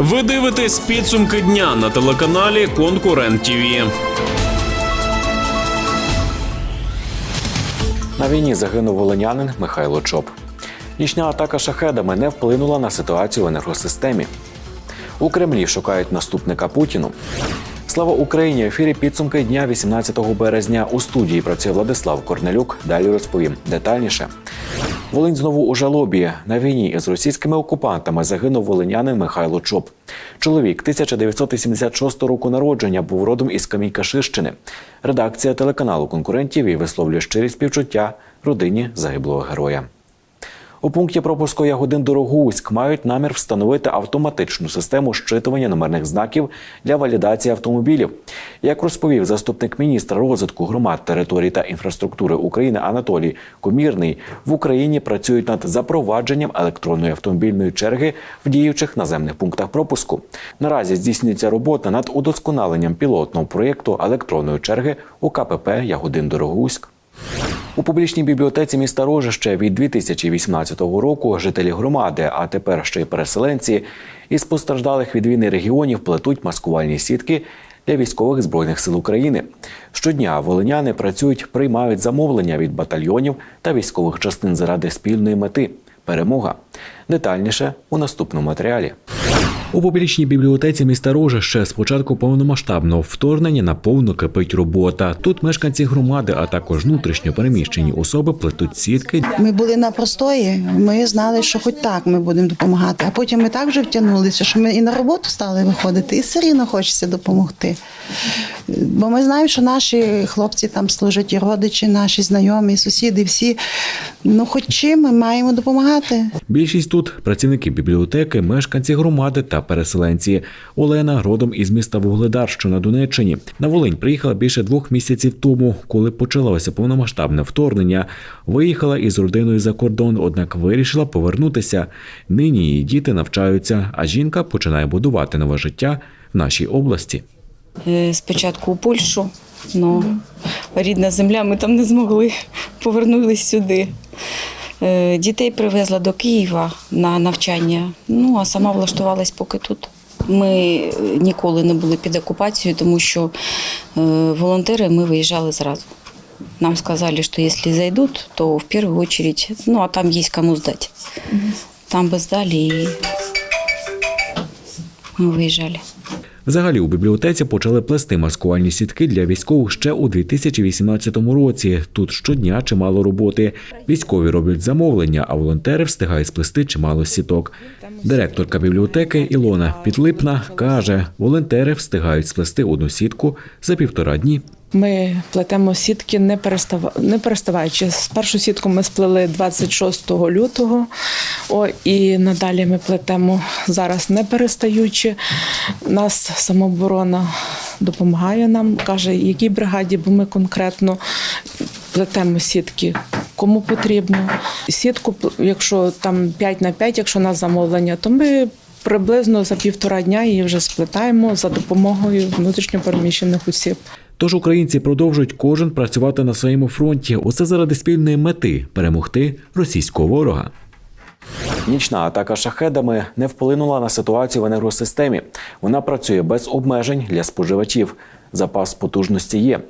Ви дивитесь підсумки дня на телеканалі Конкурент ТІВІ. На війні загинув волинянин Михайло Чоп. Нічна атака шахедами не вплинула на ситуацію в енергосистемі. У Кремлі шукають наступника Путіну. Слава Україні! В ефірі підсумки дня 18 березня. У студії працює Владислав Корнелюк. Далі розповім детальніше. Волинь знову у жалобі. На війні із російськими окупантами загинув волинянин Михайло Чоп. Чоловік 1986 року народження був родом із Камінь-Каширщини. Редакція телеканалу конкурентів і висловлює щирі співчуття родині загиблого героя. У пункті пропуску Ягодин Дорогуськ мають намір встановити автоматичну систему щитування номерних знаків для валідації автомобілів. Як розповів заступник міністра розвитку громад, територій та інфраструктури України Анатолій Комірний, в Україні працюють над запровадженням електронної автомобільної черги в діючих наземних пунктах пропуску. Наразі здійснюється робота над удосконаленням пілотного проєкту електронної черги у КПП Ягодин Дорогуськ. У публічній бібліотеці міста Рожище від 2018 року жителі громади, а тепер ще й переселенці із постраждалих від війни регіонів плетуть маскувальні сітки для військових збройних сил України. Щодня волиняни працюють, приймають замовлення від батальйонів та військових частин заради спільної мети перемога. Детальніше у наступному матеріалі. У публічній бібліотеці міста Рожище з початку повномасштабного вторгнення наповно кипить робота. Тут мешканці громади, а також внутрішньо переміщені особи плетуть сітки Ми були на простої, ми знали, що хоч так ми будемо допомагати. А потім ми так вже втягнулися, що ми і на роботу стали виходити, і все рівно хочеться допомогти. Бо ми знаємо, що наші хлопці там служать, і родичі, наші знайомі, і сусіди, всі. Ну, хоч чим ми маємо допомагати. Більшість тут працівники бібліотеки, мешканці громади та переселенці. Олена родом із міста Вугледар, що на Донеччині. На Волинь приїхала більше двох місяців тому, коли почалося повномасштабне вторгнення. Виїхала із родиною за кордон, однак вирішила повернутися. Нині її діти навчаються, а жінка починає будувати нове життя в нашій області. Е, Спочатку у Польщу, але рідна земля, ми там не змогли. Повернулись сюди. Е, Дітей привезла до Києва на навчання, ну а сама влаштувалась поки тут. Ми е, ніколи не були під окупацією, тому що е, волонтери ми виїжджали зразу. Нам сказали, що якщо зайдуть, то в першу очередь, ну а там є кому здати. Там би здали і ми виїжджали. Взагалі у бібліотеці почали плести маскувальні сітки для військових ще у 2018 році. Тут щодня чимало роботи. Військові роблять замовлення, а волонтери встигають сплести чимало сіток. Директорка бібліотеки Ілона Підлипна каже, волонтери встигають сплести одну сітку за півтора дні. Ми плетемо сітки не перестава... не переставаючи. Першу сітку ми сплели 26 лютого. О, і надалі ми плетемо зараз не перестаючи. Нас самооборона допомагає нам, каже, якій бригаді, бо ми конкретно плетемо сітки. Кому потрібно. Сітку, якщо там 5 на 5, якщо на замовлення, то ми приблизно за півтора дня її вже сплетаємо за допомогою внутрішньопереміщених осіб. Тож українці продовжують кожен працювати на своєму фронті. Усе заради спільної мети перемогти російського ворога. Нічна атака шахедами не вплинула на ситуацію в енергосистемі. Вона працює без обмежень для споживачів. Запас потужності є.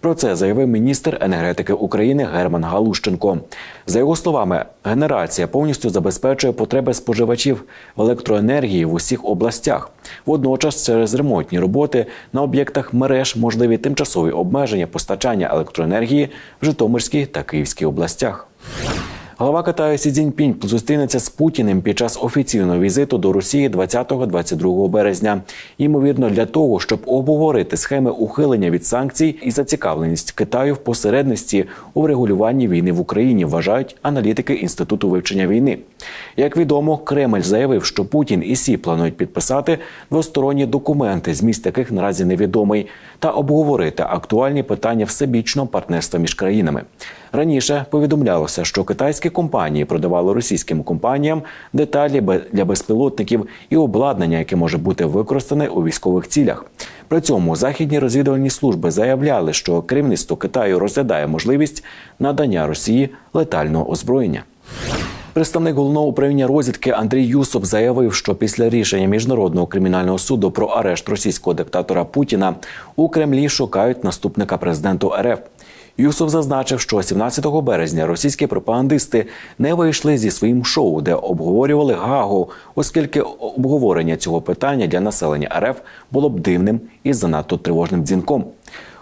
Про це заявив міністр енергетики України Герман Галущенко. За його словами, генерація повністю забезпечує потреби споживачів електроенергії в усіх областях. Водночас, через ремонтні роботи на об'єктах мереж можливі тимчасові обмеження постачання електроенергії в Житомирській та Київській областях. Глава Китаю Сі Цзіньпінь зустрінеться з Путіним під час офіційного візиту до Росії 20-22 березня. Ймовірно, для того, щоб обговорити схеми ухилення від санкцій і зацікавленість Китаю в посередності у врегулюванні війни в Україні, вважають аналітики інституту вивчення війни. Як відомо, Кремль заявив, що Путін і Сі планують підписати двосторонні документи, зміст яких наразі невідомий, та обговорити актуальні питання всебічного партнерства між країнами. Раніше повідомлялося, що китайські компанії продавали російським компаніям деталі для безпілотників і обладнання, яке може бути використане у військових цілях. При цьому західні розвідувальні служби заявляли, що керівництво Китаю розглядає можливість надання Росії летального озброєння. Представник головного управління розвідки Андрій Юсоп заявив, що після рішення міжнародного кримінального суду про арешт російського диктатора Путіна у Кремлі шукають наступника президенту РФ. Юсов зазначив, що 17 березня російські пропагандисти не вийшли зі своїм шоу, де обговорювали Гагу, оскільки обговорення цього питання для населення РФ було б дивним і занадто тривожним дзвінком.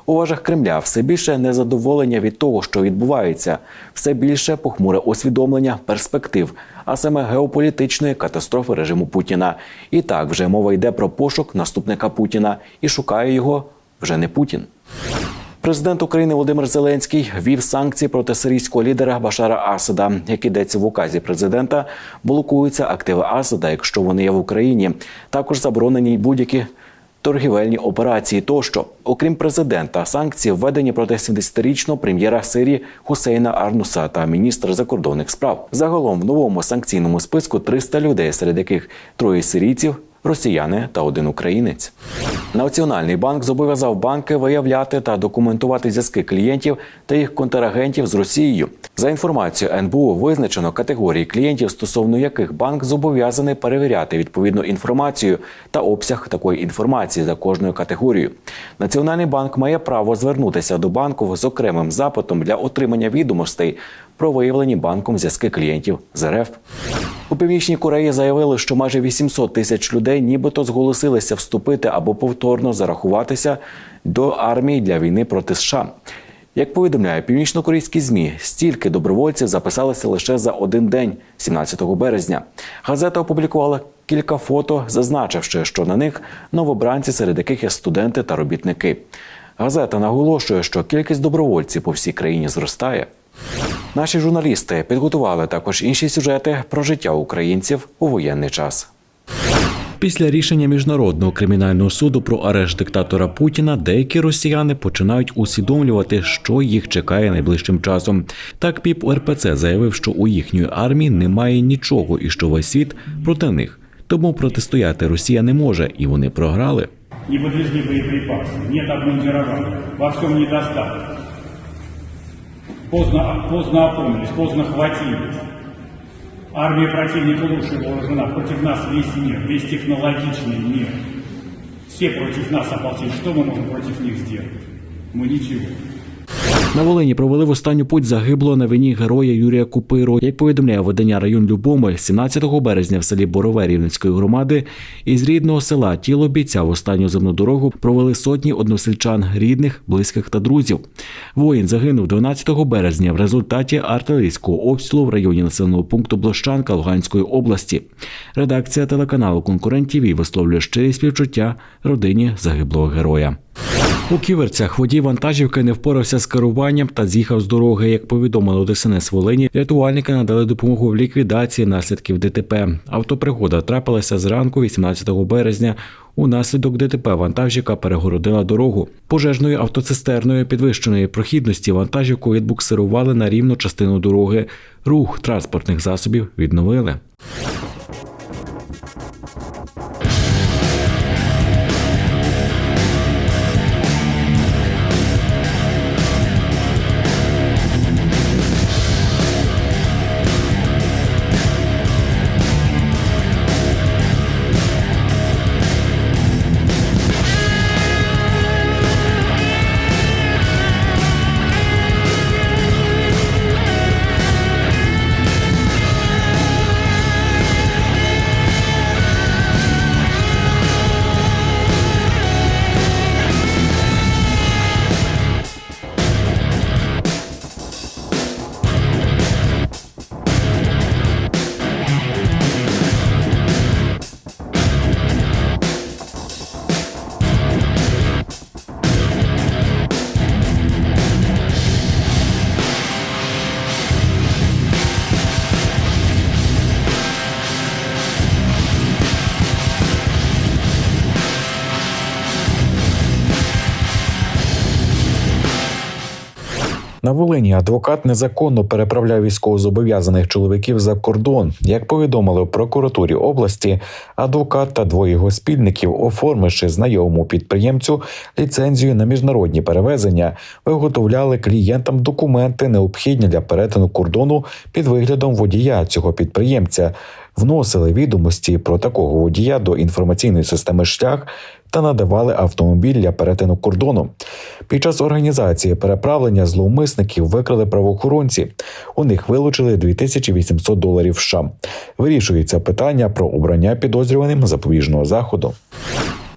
У важах Кремля все більше незадоволення від того, що відбувається, все більше похмуре усвідомлення перспектив, а саме геополітичної катастрофи режиму Путіна. І так вже мова йде про пошук наступника Путіна і шукає його вже не Путін. Президент України Володимир Зеленський ввів санкції проти сирійського лідера Башара Асада, як йдеться в указі президента, блокуються активи Асада, якщо вони є в Україні. Також заборонені будь-які торгівельні операції. Тощо, окрім президента, санкції введені проти 70-річного прем'єра Сирії Хусейна Арнуса та міністра закордонних справ. Загалом в новому санкційному списку 300 людей, серед яких троє сирійців. Росіяни та один українець. Національний банк зобов'язав банки виявляти та документувати зв'язки клієнтів та їх контрагентів з Росією. За інформацією НБУ визначено категорії клієнтів, стосовно яких банк зобов'язаний перевіряти відповідну інформацію та обсяг такої інформації за кожною категорією. Національний банк має право звернутися до банку з окремим запитом для отримання відомостей про виявлені банком зв'язки клієнтів з РФ. У північній Кореї заявили, що майже 800 тисяч людей нібито зголосилися вступити або повторно зарахуватися до армії для війни проти США. Як повідомляє північно-корейські змі, стільки добровольців записалися лише за один день, 17 березня. Газета опублікувала кілька фото, зазначивши, що на них новобранці, серед яких є студенти та робітники. Газета наголошує, що кількість добровольців по всій країні зростає. Наші журналісти підготували також інші сюжети про життя українців у воєнний час. Після рішення міжнародного кримінального суду про арешт диктатора Путіна деякі росіяни починають усвідомлювати, що їх чекає найближчим часом. Так піп РПЦ заявив, що у їхньої армії немає нічого і що весь світ проти них. Тому протистояти Росія не може, і вони програли. не подвезли боеприпасы, нет обмундирования, во всем недостаток. Поздно, поздно опомнились, поздно хватились. Армия противника лучше вооружена, против нас весь мир, весь технологичный мир. Все против нас ополчились. Что мы можем против них сделать? Мы ничего. На Волині провели в останню путь загиблого на війні героя Юрія Купиру. Як повідомляє видання район Любомель, 17 березня в селі Борове Рівненської громади із рідного села тіло бійця в останню земну дорогу провели сотні односельчан, рідних, близьких та друзів. Воїн загинув 12 березня в результаті артилерійського обстрілу в районі населеного пункту Блощанка Луганської області. Редакція телеканалу Конкурент ТІВІ висловлює щирі співчуття родині загиблого героя. У ківерцях водій вантажівки не впорався з керуванням та з'їхав з дороги. Як повідомили у ДСНС Волині, рятувальники надали допомогу в ліквідації наслідків ДТП. Автопригода трапилася зранку 18 березня. Унаслідок ДТП вантажівка перегородила дорогу. Пожежною автоцистерною підвищеної прохідності вантажівку відбуксирували на рівну частину дороги. Рух транспортних засобів відновили. На Волині адвокат незаконно переправляв військовозобов'язаних чоловіків за кордон. Як повідомили в прокуратурі області, адвокат та двоє його спільників, оформивши знайомому підприємцю ліцензію на міжнародні перевезення, виготовляли клієнтам документи, необхідні для перетину кордону під виглядом водія цього підприємця. Вносили відомості про такого водія до інформаційної системи шлях та надавали автомобіль для перетину кордону. Під час організації переправлення зловмисників викрали правоохоронці. У них вилучили 2800 доларів США. Вирішується питання про обрання підозрюваним запобіжного заходу.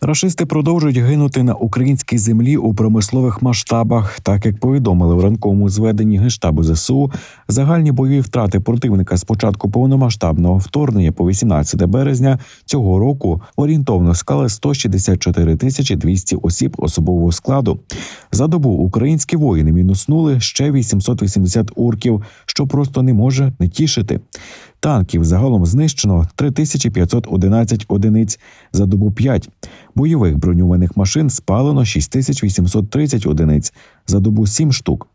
Рашисти продовжують гинути на українській землі у промислових масштабах. Так як повідомили в ранковому зведенні генштабу ЗСУ, загальні бойові втрати противника з початку повномасштабного вторгнення по 18 березня цього року орієнтовно склали 164 тисячі 200 осіб особового складу. За добу українські воїни мінуснули ще 880 урків, що просто не може не тішити. Танків загалом знищено 3511 одиниць за добу 5. Бойових броньованих машин спалено 6830 одиниць за добу 7 штук.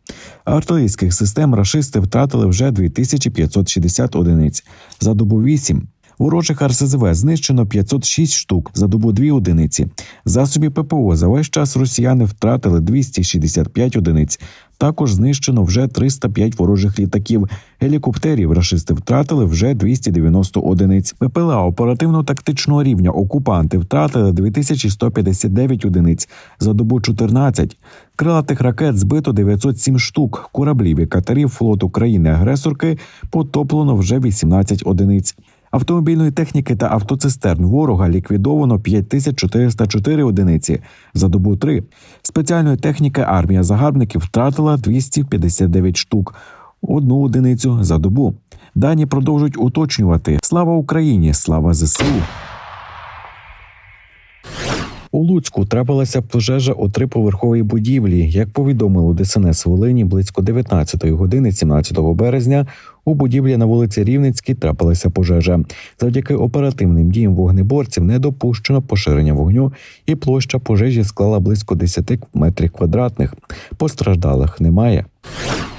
Артилерійських систем рашисти втратили вже 2560 одиниць за добу 8. Ворожих РСЗВ знищено 506 штук за добу 2 одиниці. Засобі ППО за весь час росіяни втратили 265 одиниць. Також знищено вже 305 ворожих літаків. Гелікоптерів рашисти втратили вже 290 одиниць. ППЛА оперативно-тактичного рівня окупанти втратили 2159 одиниць за добу 14. Крилатих ракет збито 907 штук. Кораблів і катерів флоту країни-агресорки потоплено вже 18 одиниць. Автомобільної техніки та автоцистерн ворога ліквідовано 5404 одиниці за добу 3. Спеціальної техніки армія загарбників втратила 259 штук, одну одиницю за добу. Дані продовжують уточнювати: слава Україні! Слава ЗСУ! У Луцьку трапилася пожежа у триповерховій будівлі. Як повідомили ДСНС Волині, близько 19 години 17 березня у будівлі на вулиці Рівницькій трапилася пожежа. Завдяки оперативним діям вогнеборців не допущено поширення вогню, і площа пожежі склала близько 10 метрів квадратних. Постраждалих немає.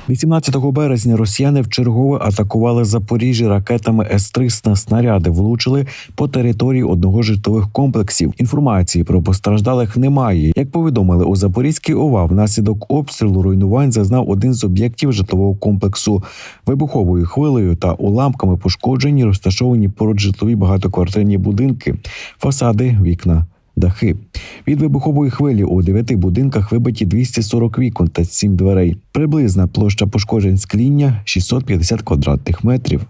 18 березня росіяни вчергове атакували Запоріжжя ракетами С-300. Снаряди влучили по території одного з житлових комплексів. Інформації про постраждалих немає. Як повідомили у Запорізькій ОВА, внаслідок обстрілу руйнувань зазнав один з об'єктів житлового комплексу. Вибуховою хвилею та уламками пошкоджені розташовані поруч житлові багатоквартирні будинки, фасади, вікна. Дахи від вибухової хвилі у дев'яти будинках вибиті 240 вікон та 7 дверей. Приблизна площа пошкоджень скління 650 квадратних метрів.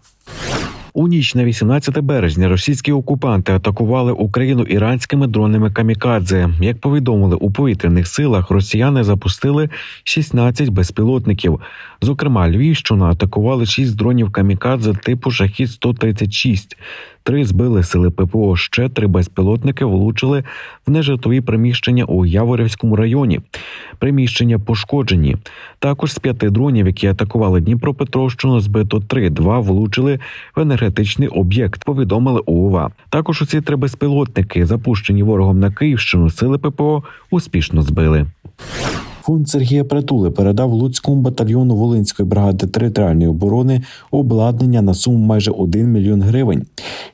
У ніч на 18 березня російські окупанти атакували Україну іранськими дронами камікадзе. Як повідомили у повітряних силах, росіяни запустили 16 безпілотників. Зокрема, Львівщину атакували 6 дронів камікадзе типу Шахід 136 Три збили сили ППО. Ще три безпілотники влучили в нежитлові приміщення у Яворівському районі. Приміщення пошкоджені. Також з п'яти дронів, які атакували Дніпропетровщину, збито три. Два влучили в енергетичний об'єкт. Повідомили УОВА. Також усі три безпілотники, запущені ворогом на Київщину, сили ППО успішно збили. Фонд Сергія Притули передав Луцькому батальйону Волинської бригади територіальної оборони обладнання на суму майже 1 мільйон гривень.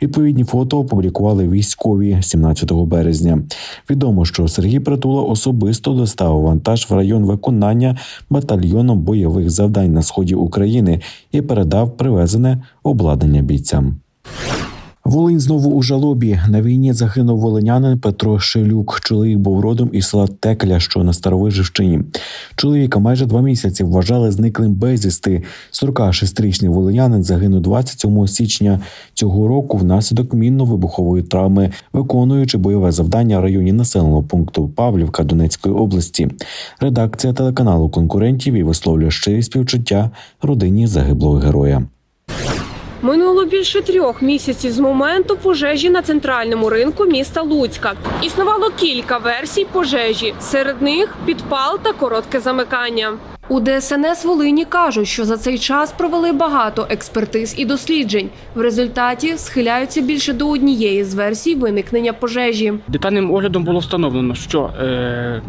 Відповідні фото опублікували військові 17 березня. Відомо, що Сергій Притула особисто доставив вантаж в район виконання батальйоном бойових завдань на сході України і передав привезене обладнання бійцям. Волинь знову у жалобі. На війні загинув волинянин Петро Шелюк. Чоловік був родом із села Текля, що на Старовижівщині. Чоловіка майже два місяці вважали зниклим безвісти. 46-річний волинянин загинув 27 січня цього року внаслідок мінно-вибухової травми, виконуючи бойове завдання в районі населеного пункту Павлівка Донецької області. Редакція телеканалу конкурентів і висловлює щирі співчуття родині загиблого героя. Минуло більше трьох місяців з моменту пожежі на центральному ринку міста Луцька. Існувало кілька версій пожежі. Серед них підпал та коротке замикання. У ДСНС Волині кажуть, що за цей час провели багато експертиз і досліджень. В результаті схиляються більше до однієї з версій виникнення пожежі. Детальним оглядом було встановлено, що е,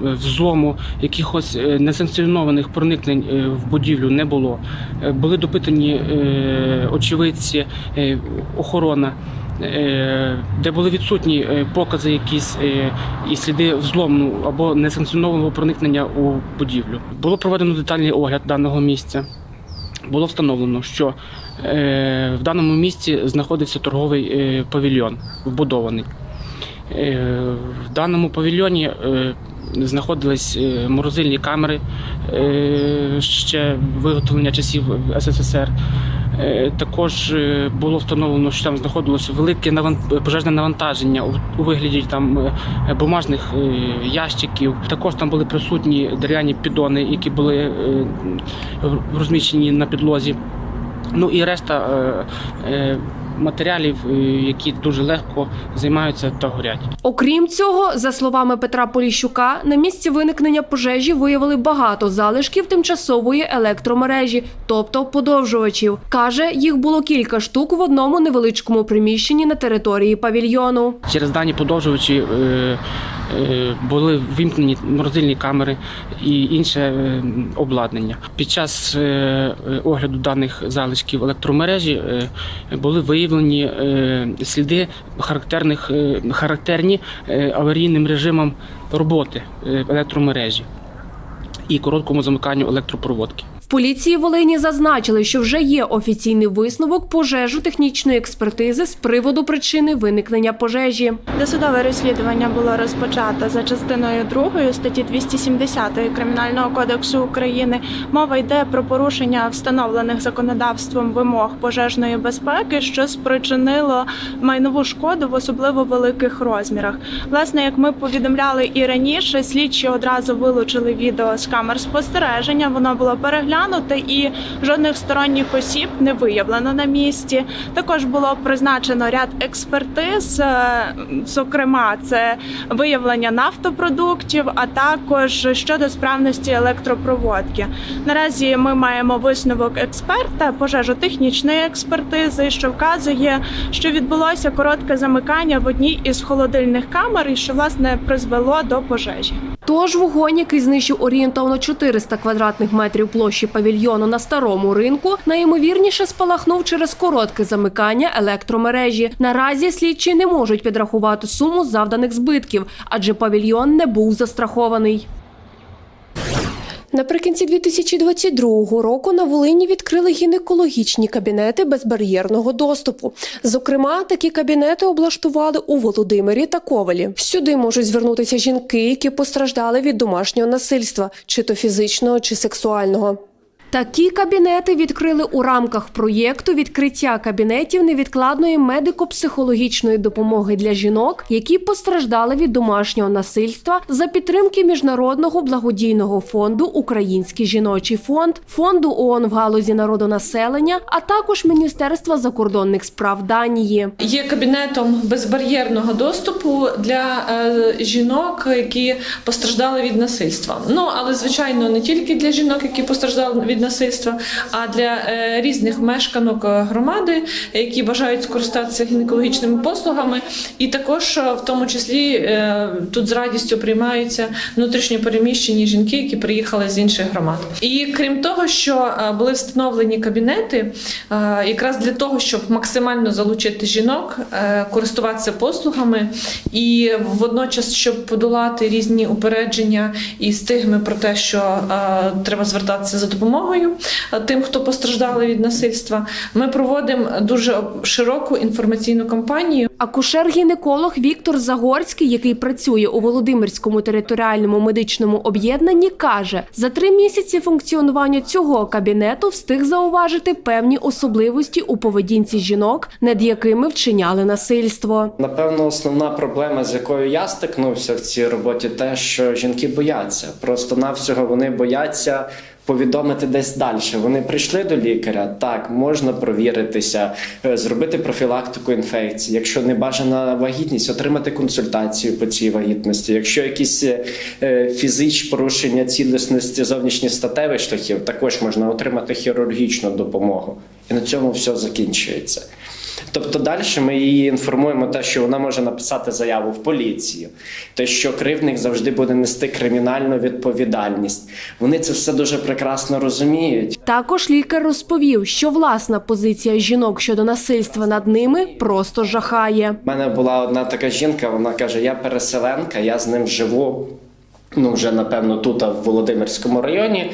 взлому, якихось е, несанкціонованих проникнень е, в будівлю не було. Е, Були допитані е, очевидці, е, охорона. е, Де були відсутні е, покази, якісь е, і сліди взлому або несанкціонованого проникнення у будівлю. Було проведено детальний огляд даного місця. Було встановлено, що е, в даному місці знаходився торговий е, павільйон вбудований. Е, в даному павільйоні е, знаходились е, морозильні камери е, ще виготовлення часів СССР. Е, Також було встановлено, що там знаходилося велике пожежне навантаження у, вигляді там бумажних ящиків. Також там були присутні дерев'яні піддони, які були розміщені на підлозі. Ну і решта матеріалів, е, які дуже легко займаються та горять. Окрім цього, за словами Петра Поліщука, на місці виникнення пожежі виявили багато залишків тимчасової електромережі, тобто подовжувачів. Каже, їх було кілька штук в одному невеличкому приміщенні на території павільйону. Через дані подовжувачі е, е, були вимкнені морозильні камери і інше обладнання. Під час огляду даних залишків електромережі були виявлені е, сліди характерних, е, характерні е, аварійним режимом роботи електромережі і короткому замиканню електропроводки. Поліції Волині зазначили, що вже є офіційний висновок пожежу технічної експертизи з приводу причини виникнення пожежі. Досудове розслідування було розпочато за частиною 2 статті 270 Кримінального кодексу України. Мова йде про порушення встановлених законодавством вимог пожежної безпеки, що спричинило майнову шкоду в особливо великих розмірах. Власне, як ми повідомляли і раніше, слідчі одразу вилучили відео з камер спостереження. Воно було переглянуте і жодних сторонніх осіб не виявлено на місці. Також було призначено ряд експертиз, е, зокрема, це виявлення нафтопродуктів, а також щодо справності електропроводки. Наразі ми маємо висновок експерта пожежотехнічної експертизи, що вказує, що відбулося коротке замикання в одній із холодильних камер, і що власне призвело до пожежі. Тож вогонь, який знищив орієнтовно 400 квадратних метрів площі павільйону на старому ринку, найімовірніше спалахнув через коротке замикання електромережі. Наразі слідчі не можуть підрахувати суму завданих збитків, адже павільйон не був застрахований. Наприкінці 2022 року на Волині відкрили гінекологічні кабінети безбар'єрного доступу. Зокрема, такі кабінети облаштували у Володимирі та Ковалі. Сюди можуть звернутися жінки, які постраждали від домашнього насильства, чи то фізичного, чи сексуального. Такі кабінети відкрили у рамках проєкту відкриття кабінетів невідкладної медико-психологічної допомоги для жінок, які постраждали від домашнього насильства за підтримки міжнародного благодійного фонду Український жіночий фонд, фонду ООН в галузі народонаселення, а також Міністерства закордонних справ Данії. Є кабінетом безбар'єрного доступу для е, жінок, які постраждали від насильства. Ну але звичайно не тільки для жінок, які постраждали від насильства, а для е, різних мешканок е, громади, які бажають скористатися гінекологічними послугами, і також е, в тому числі тут з радістю приймаються внутрішньо переміщені жінки, які приїхали з інших громад. І крім того, що були встановлені кабінети, якраз для того, щоб максимально залучити жінок, користуватися послугами, і водночас, щоб подолати різні упередження і стигми про те, що треба звертатися за допомогою е, тим, хто постраждали від насильства, ми проводимо дуже широку інформаційну кампанію. Акушер-гінеколог Віктор Загорський, який працює у Володимирському територіальному медичному об'єднанні, каже, за три місяці функціонування цього кабінету встиг зауважити певні особливості у поведінці жінок, над якими вчиняли насильство. Напевно, основна проблема, з якою я стикнувся в цій роботі, те, що жінки бояться. Просто навсього вони бояться. Повідомити десь далі. Вони прийшли до лікаря. Так, можна провіритися, е, зробити профілактику інфекції. Якщо не бажана вагітність, отримати консультацію по цій вагітності. Якщо якісь е, фізичні порушення цілісності зовнішніх статевих шляхів, також можна отримати хірургічну допомогу. І на цьому все закінчується. Тобто далі ми її інформуємо те, що вона може написати заяву в поліцію, те, що кривдник завжди буде нести кримінальну відповідальність. Вони це все дуже прекрасно розуміють. Також лікар розповів, що власна позиція жінок щодо насильства над ними просто жахає. У мене була одна така жінка, вона каже: Я переселенка, я з ним живу. Ну, вже напевно тут, а в Володимирському районі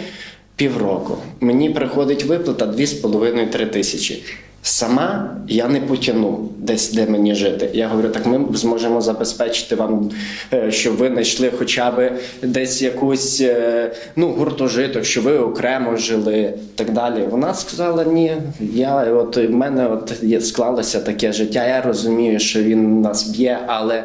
півроку. Мені приходить виплата 2,5-3 тисячі. Сама я не потягну десь, де мені жити. Я говорю, так ми зможемо забезпечити вам, е, щоб ви знайшли хоча б десь якусь е, ну, гуртожиток, щоб ви окремо жили так далі. Вона сказала: ні, я от в мене от склалося таке життя. Я розумію, що він нас б'є, але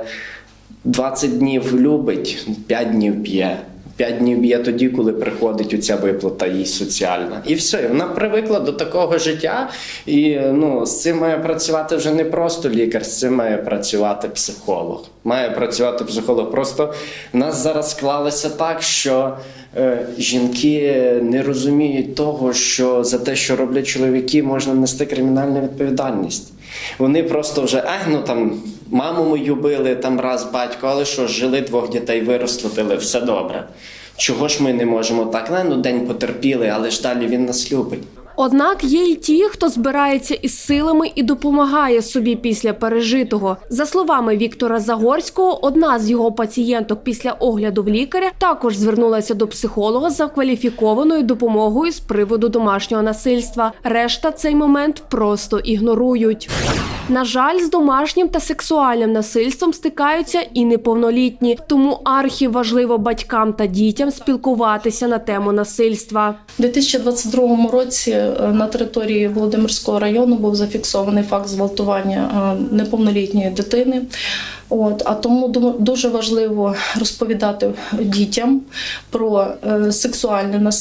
20 днів любить, 5 днів б'є. 5 днів б'є тоді, коли приходить оця виплата їй соціальна. І все, і вона привикла до такого життя. І ну, з цим має працювати вже не просто лікар, з цим має працювати психолог. Має працювати психолог. Просто в нас зараз склалося так, що е, жінки не розуміють того, що за те, що роблять чоловіки, можна нести кримінальну відповідальність. Вони просто вже, а, ну там маму мою били там раз батько, але що, жили двох дітей, виростили, все добре. Чого ж ми не можемо так? Не, ну день потерпіли, але ж далі він нас любить. Однак є й ті, хто збирається із силами і допомагає собі після пережитого. За словами Віктора Загорського, одна з його пацієнток після огляду в лікаря також звернулася до психолога за кваліфікованою допомогою з приводу домашнього насильства. Решта цей момент просто ігнорують. На жаль, з домашнім та сексуальним насильством стикаються і неповнолітні, тому архі важливо батькам та дітям спілкуватися на тему насильства. У 2022 році е, на території Володимирського району був зафіксований факт зґвалтування е, неповнолітньої дитини. От, а тому ду- дуже важливо розповідати дітям про е, сексуальне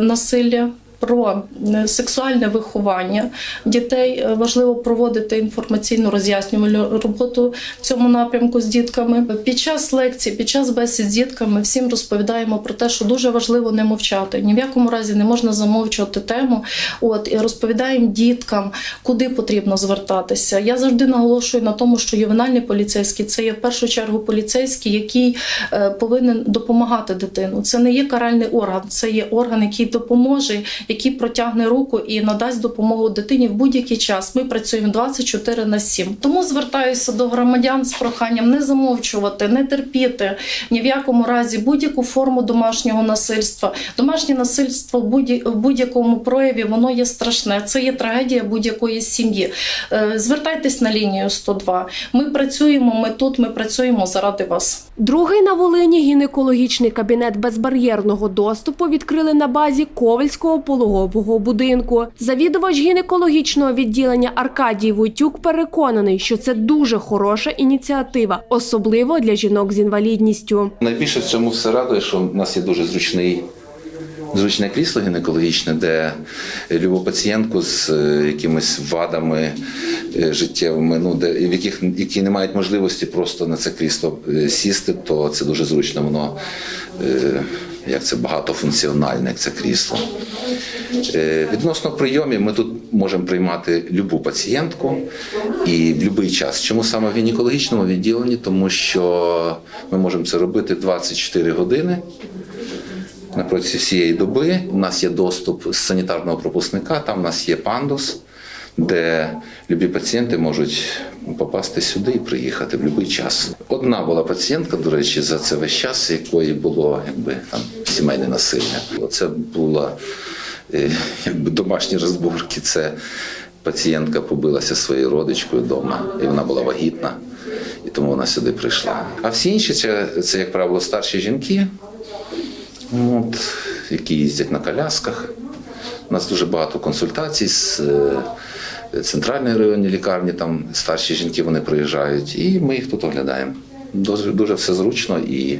насилля. Про е, сексуальне виховання дітей Е, важливо проводити інформаційну роз'яснювальну роботу в цьому напрямку з дітками. Під час лекцій, під час бесід з дітками всім розповідаємо про те, що дуже важливо не мовчати. Ні в якому разі не можна замовчувати тему. От і розповідаємо діткам, куди потрібно звертатися. Я завжди наголошую на тому, що ювенальний поліцейський це є в першу чергу поліцейський, який е, повинен допомагати дитину. Це не є каральний орган, це є орган, який допоможе, який протягне руку і надасть допомогу дитині в будь-який час. Ми працюємо 24 на 7. Тому звертаюся до громадян з проханням не замовчувати, не терпіти ні в якому разі будь-яку форму домашнього насильства. Домашнє насильство в будь- в будь-якому прояві воно є страшне. Це є трагедія будь-якої сім'ї. Е, Звертайтесь на лінію 102. Ми працюємо. Ми тут. Ми працюємо заради вас. Другий на Волині гінекологічний кабінет безбар'єрного доступу відкрили на базі Ковальського пологового будинку. Завідувач гінекологічного відділення Аркадій Войтюк переконаний, що це дуже хороша ініціатива, особливо для жінок з інвалідністю. Найбільше в цьому все радує, що в нас є дуже зручний. Зручне крісло гінекологічне, де любу пацієнтку з е, якимись вадами е, життєвими, ну де в яких які не мають можливості просто на це крісло е, сісти, то це дуже зручно. Воно як це багатофункціональне, як це крісло. Відносно прийомів, ми тут можемо приймати любу пацієнтку і в будь-який час. Чому саме в гінекологічному відділенні? Тому що ми можемо це робити 24 години. На протязі всієї доби у нас є доступ з санітарного пропускника, там у нас є пандус, де любі пацієнти можуть попасти сюди і приїхати в будь-який час. Одна була пацієнтка, до речі, за це весь час, якої було якби там сімейне насилля. Це була е, якби домашні розборки. Це пацієнтка побилася своєю родичкою вдома, і вона була вагітна, і тому вона сюди прийшла. А всі інші це, це як правило, старші жінки. От, які їздять на колясках. У нас дуже багато консультацій з е, центральної районної лікарні, там старші жінки вони приїжджають, і ми їх тут оглядаємо. Дуже, дуже все зручно і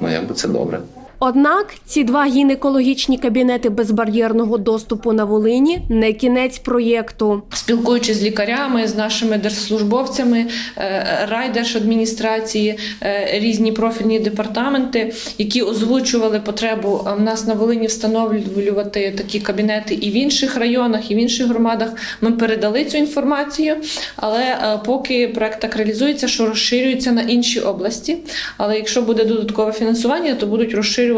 ну, якби це добре. Однак ці два гінекологічні кабінети безбар'єрного доступу на Волині не кінець проєкту. Спілкуючись з лікарями, з нашими держслужбовцями, е, райдержадміністрації, е, різні профільні департаменти, які озвучували потребу е, в нас на Волині встановлювати такі кабінети і в інших районах, і в інших громадах. Ми передали цю інформацію, але поки проект так реалізується, що розширюється на інші області. Але якщо буде додаткове фінансування, то будуть розширювати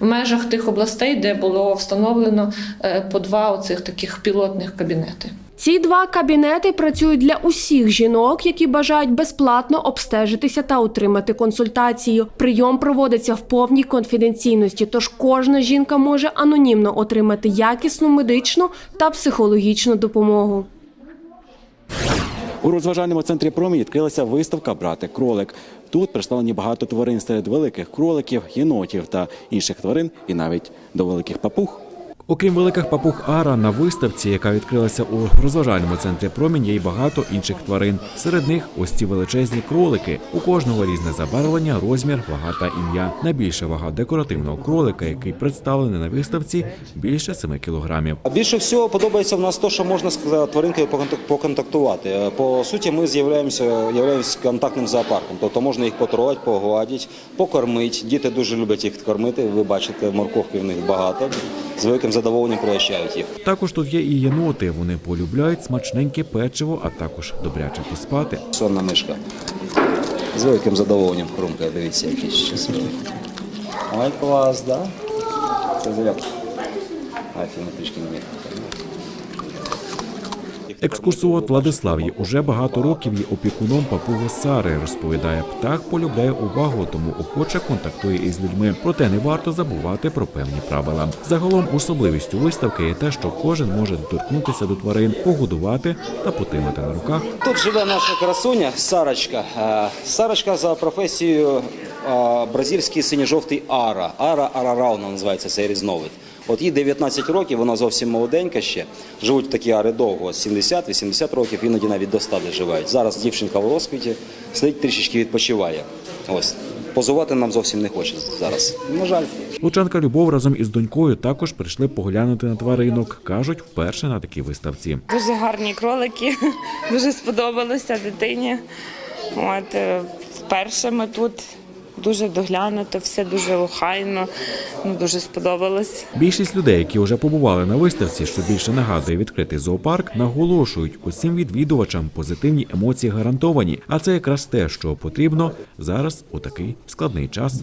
в межах тих областей, де було встановлено е, по два оцих таких пілотних кабінети. Ці два кабінети працюють для усіх жінок, які бажають безплатно обстежитися та отримати консультацію. Прийом проводиться в повній конфіденційності, тож кожна жінка може анонімно отримати якісну медичну та психологічну допомогу. У розважальному центрі промінь відкрилася виставка Брати кролик. Тут представлені багато тварин серед великих кроликів, єнотів та інших тварин, і навіть до великих папуг. Окрім великих папуг Ара, на виставці, яка відкрилася у розважальному центрі промінь, є й багато інших тварин. Серед них ось ці величезні кролики. У кожного різне забарвлення, розмір, вага та ім'я. Найбільша вага декоративного кролика, який представлений на виставці, більше 7 кілограмів. Більше всього подобається в нас те, що можна з тваринкою поконтак- поконтактувати. Е, По суті, ми з'являємося являємося контактним зоопарком. Тобто можна їх потрогати, погладити, покормити. Діти дуже люблять їх кормити. Ви бачите, морковки в них багато. З великим задоволенням пригощають їх. Також тут є і єноти. Вони полюбляють смачненьке печиво, а також добряче поспати. Сонна мишка. З великим задоволенням хрумкає, дивіться, який щасливий. Ой, клас, да? Це зря. Афіна трішки не міг. Екскурсовод Владислав є уже багато років є опікуном папуги Сари. Розповідає, птах полюбляє увагу, тому охоче контактує із людьми. Проте не варто забувати про певні правила. Загалом особливістю виставки є те, що кожен може доторкнутися до тварин, погодувати та потримати на руках. Тут живе наша красуня Сарочка. Е, Сарочка за професією е, бразильський синьо-жовтий ара. Ара арарауна називається цей різновид. От їй 19 років, вона зовсім молоденька ще. Живуть такі ари довго, 70-80 років, іноді навіть до 100 доживають. Зараз дівчинка в розквіті, сидить трішечки відпочиває. Ось. Позувати нам зовсім не хоче зараз. На жаль. Лучанка Любов разом із донькою також прийшли поглянути на тваринок. кажуть, вперше на такій виставці. Дуже гарні кролики, дуже сподобалося дитині. От е, вперше ми тут дуже доглянуто, все дуже охайно, ну дуже сподобалось. Більшість людей, які вже побували на виставці, що більше нагадує відкритий зоопарк, наголошують усім відвідувачам позитивні емоції гарантовані. А це якраз те, що потрібно зараз у такий складний час.